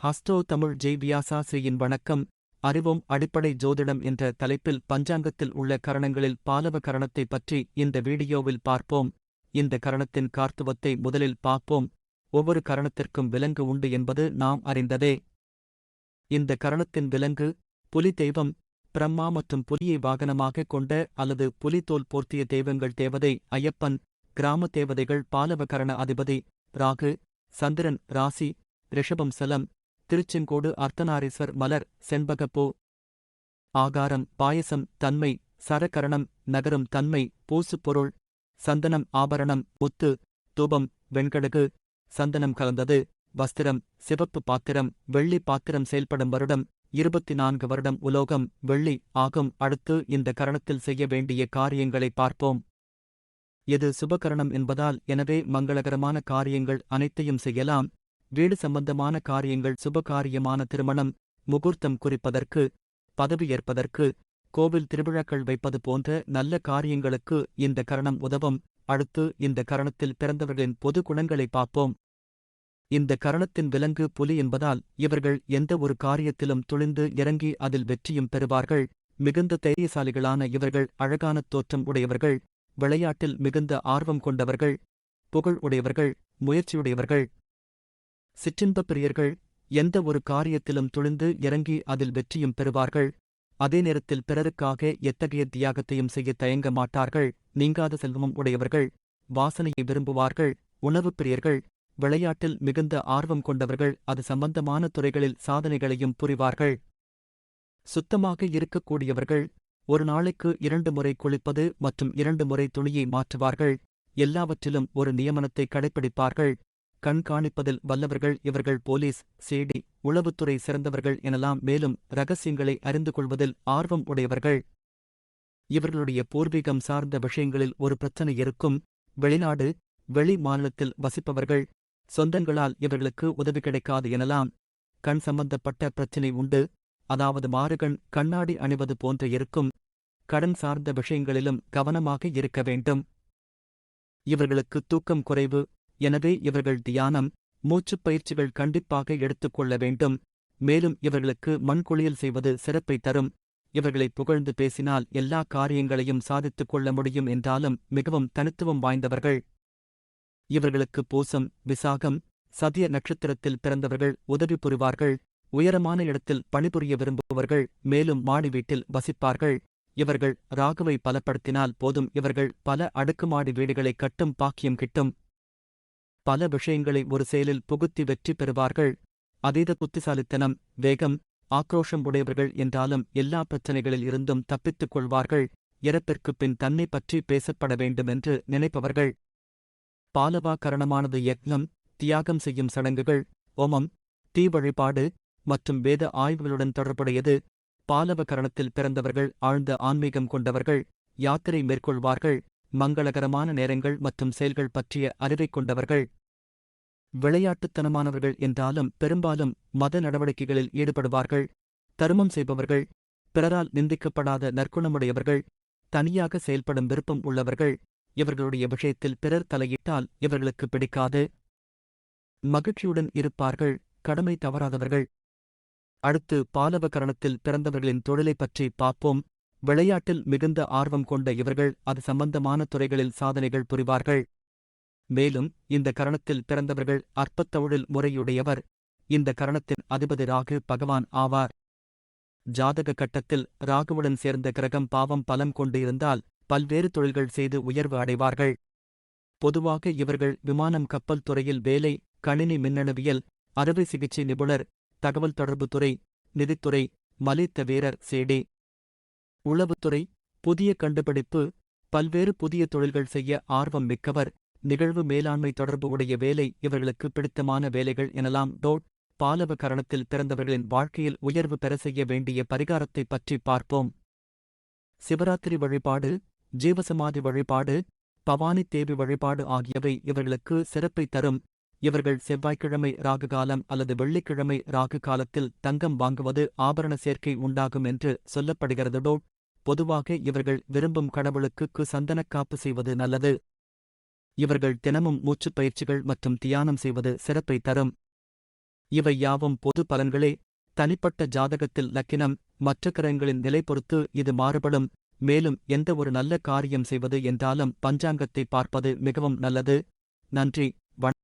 ஹஸ்டோ தமிழ் ஜெய் வியாசாசிரியின் வணக்கம். அறிவும் அடிப்படை ஜோதிடம் என்ற தலைப்பில் பஞ்சாங்கத்தில் உள்ள கரணங்களில் பாலவ கரணத்தை பற்றி இந்த வீடியோவில் பார்ப்போம். இந்த கரணத்தின் கார்த்துவத்தை முதலில் பார்ப்போம். ஒவ்வொரு கரணத்திற்கும் விலங்கு உண்டு என்பது நாம் அறிந்ததே. இந்த கரணத்தின் விலங்கு புலி தெய்வம் பிரம்மா மற்றும் புலியை வாகனமாக கொண்ட அல்லது புலித்தோல் போர்த்திய தெய்வங்கள் தேவதை ஐயப்பன் கிராம தேவதைகள் பாலவகரண அதிபதி ராகு சந்திரன் ராசி ரிஷபம் சலம் திருச்செங்கோடு அர்த்தநாரீஸ்வர் மலர் செண்பகப்பூ. ஆகாரம் பாயசம் தன்மை சரகரணம் நகரும் தன்மை பூசுப்பொருள் சந்தனம் ஆபரணம் முத்து தூபம் வெண்கடுகு. சந்தனம் கலந்தது வஸ்திரம் சிவப்பு பாத்திரம் வெள்ளி பாத்திரம் செயல்படும் வருடம் இருபத்தி நான்கு வருடம் உலோகம் வெள்ளி ஆகும் அடுத்து இந்த கரணத்தில் செய்ய வேண்டிய காரியங்களை பார்ப்போம். இது சுபகரணம் என்பதால் எனவே மங்களகரமான காரியங்கள் அனைத்தையும் செய்யலாம். வீடு சம்பந்தமான காரியங்கள் சுபகாரியமான திருமணம் முகூர்த்தம் குறிப்பதற்கு பதவியேற்பதற்கு கோவில் திருவிழாக்கள் வைப்பது போன்ற நல்ல காரியங்களுக்கு இந்த கரணம் உதவும். அடுத்து இந்த கரணத்தில் பிறந்தவர்களின் பொது குணங்களை பார்ப்போம். இந்த கரணத்தின் விலங்கு புலி என்பதால் இவர்கள் எந்த ஒரு காரியத்திலும் துளிந்து இறங்கி அதில் வெற்றியும் பெறுவார்கள். மிகுந்த தைரியசாலிகளான இவர்கள் அழகான தோற்றம் உடையவர்கள் விளையாட்டில் மிகுந்த ஆர்வம் கொண்டவர்கள் புகழ் உடையவர்கள் முயற்சியுடையவர்கள் சிற்றின்பப் பிரியர்கள் எந்த ஒரு காரியத்திலும் துணிந்து இறங்கி அதில் வெற்றியும் பெறுவார்கள். அதே நேரத்தில் பிறருக்காக எத்தகைய தியாகத்தையும் செய்ய தயங்க மாட்டார்கள். நீங்காத செல்வமும் உடையவர்கள். வாசனையை விரும்புவார்கள். உணவுப் பிரியர்கள். விளையாட்டில் மிகுந்த ஆர்வம் கொண்டவர்கள். அது சம்பந்தமான துறைகளில் சாதனைகளையும் புரிவார்கள். சுத்தமாக இருக்கக்கூடியவர்கள். ஒரு நாளைக்கு இரண்டு முறை குளிப்பது மற்றும் இரண்டு முறை துணியை மாற்றுவார்கள். எல்லாவற்றிலும் ஒரு நியமனத்தை கடைப்பிடிப்பார்கள். கண்காணிப்பதில் வல்லவர்கள் இவர்கள் போலீஸ் சேடி உளவுத்துறை சிறந்தவர்கள் எனலாம் மேலும் ரகசியங்களை அறிந்து கொள்வதில் ஆர்வம் உடையவர்கள். இவர்களுடைய பூர்வீகம் சார்ந்த விஷயங்களில் ஒரு பிரச்சனை இருக்கும். வெளிநாடு வெளி மாநிலத்தில் வசிப்பவர்கள் சொந்தங்களால் இவர்களுக்கு உதவி கிடைக்காது எனலாம் கண் சம்பந்தப்பட்ட பிரச்சினை உண்டு. அதாவது மாறுகண் கண்ணாடி அணிவது போன்ற இருக்கும். கடன் சார்ந்த விஷயங்களிலும் கவனமாக இருக்க வேண்டும். இவர்களுக்கு தூக்கம் குறைவு எனவே இவர்கள் தியானம் மூச்சுப் பயிற்சிகள் கண்டிப்பாக எடுத்துக்கொள்ள வேண்டும். மேலும் இவர்களுக்கு மண்குளியல் செய்வது சிறப்பை தரும். இவர்களை புகழ்ந்து பேசினால் எல்லா காரியங்களையும் சாதித்துக் கொள்ள முடியும் என்றாலும் மிகவும் தனித்துவம் வாய்ந்தவர்கள். இவர்களுக்கு பூசம் விசாகம் சதிய நட்சத்திரத்தில் பிறந்தவர்கள் உதவி புரிவார்கள். உயரமான இடத்தில் பணிபுரிய விரும்புபவர்கள் மேலும் மாடி வீட்டில் வசிப்பார்கள். இவர்கள் ராகுவை பலப்படுத்தினால் போதும். இவர்கள் பல அடுக்குமாடி வீடுகளை கட்டும் பாக்கியம் கிட்டும். பல விஷயங்களை ஒரு செயலில் புகுத்தி வெற்றி பெறுவார்கள். அதீத புத்திசாலித்தனம் வேகம் ஆக்ரோஷம் உடையவர்கள் என்றாலும் எல்லா பிரச்சனைகளில் இருந்தும் தப்பித்துக் கொள்வார்கள். இறப்பிற்குப் பின் தன்னை பற்றி பேசப்பட வேண்டுமென்று நினைப்பவர்கள். பாலவா கரணமானது யக்னம் தியாகம் செய்யும் சடங்குகள் ஓமம் தீ வழிபாடு மற்றும் வேத ஆய்வுகளுடன் தொடர்புடையது. பாலவ கரணத்தில் பிறந்தவர்கள் ஆழ்ந்த ஆன்மீகம் கொண்டவர்கள் யாத்திரை மேற்கொள்வார்கள். மங்களகரமான நேரங்கள் மற்றும் செயல்கள் பற்றிய அறிவைக் கொண்டவர்கள். விளையாட்டுத்தனமானவர்கள் என்றாலும் பெரும்பாலும் மத நடவடிக்கைகளில் ஈடுபடுவார்கள். தருமம் செய்பவர்கள் பிறரால் நிந்திக்கப்படாத நற்குணமுடையவர்கள் தனியாக செயல்படும் விருப்பம் உள்ளவர்கள் இவர்களுடைய விஷயத்தில் பிறர் தலையிட்டால் இவர்களுக்கு பிடிக்காது. மகிழ்ச்சியுடன் இருப்பார்கள் கடமை தவறாதவர்கள். அடுத்து பாலவ கரணத்தில் பிறந்தவர்களின் தொழிலைப் பற்றி பார்ப்போம். விளையாட்டில் மிகுந்த ஆர்வம் கொண்ட இவர்கள் அது சம்பந்தமான துறைகளில் சாதனைகள் புரிவார்கள். மேலும் இந்த கரணத்தில் பிறந்தவர்கள் அற்பத்தொழில் முறையுடையவர். இந்த கரணத்தின் அதிபதி ராகு பகவான் ஆவார். ஜாதக கட்டத்தில் ராகுவுடன் சேர்ந்த கிரகம் பாவம் பலம் கொண்டு இருந்தால் பல்வேறு தொழில்கள் செய்து உயர்வு அடைவார்கள். பொதுவாக இவர்கள் விமானம் கப்பல் துறையில் வேலை கணினி மின்னணுவியல் அறுவை சிகிச்சை நிபுணர் தகவல் தொடர்பு துறை நிதித்துறை மலித்த வீரர் சேடி. உளவுத்துறை புதிய கண்டுபிடிப்பு பல்வேறு புதிய தொழில்கள் செய்ய ஆர்வம் மிக்கவர் நிகழ்வு மேலாண்மை தொடர்பு உடைய வேலை இவர்களுக்கு பிடித்தமான வேலைகள் எனலாம். டோட் பாலவ கரணத்தில் பிறந்தவர்களின் வாழ்க்கையில் உயர்வு பெற செய்ய வேண்டிய பரிகாரத்தை பற்றி பார்ப்போம். சிவராத்திரி வழிபாடு ஜீவசமாதி வழிபாடு பவானி தேவி வழிபாடு ஆகியவை இவர்களுக்கு சிறப்பை தரும். இவர்கள் செவ்வாய்க்கிழமை ராகு காலம் அல்லது வெள்ளிக்கிழமை ராகு காலத்தில் தங்கம் வாங்குவது ஆபரண சேர்க்கை உண்டாகும் என்று சொல்லப்படுகிறதோ பொதுவாக இவர்கள் விரும்பும் கடவுளுக்கு சந்தனக்காப்பு செய்வது நல்லது. இவர்கள் தினமும் மூச்சுப் பயிற்சிகள் மற்றும் தியானம் செய்வது சிறப்பை தரும். இவை யாவும் பொது பலன்களே. தனிப்பட்ட ஜாதகத்தில் லக்கினம் மற்ற கிரகங்களின் நிலை பொறுத்து இது மாறுபடும். மேலும் எந்த ஒரு நல்ல காரியம் செய்வது என்றாலும் பஞ்சாங்கத்தை பார்ப்பது மிகவும் நல்லது. நன்றி.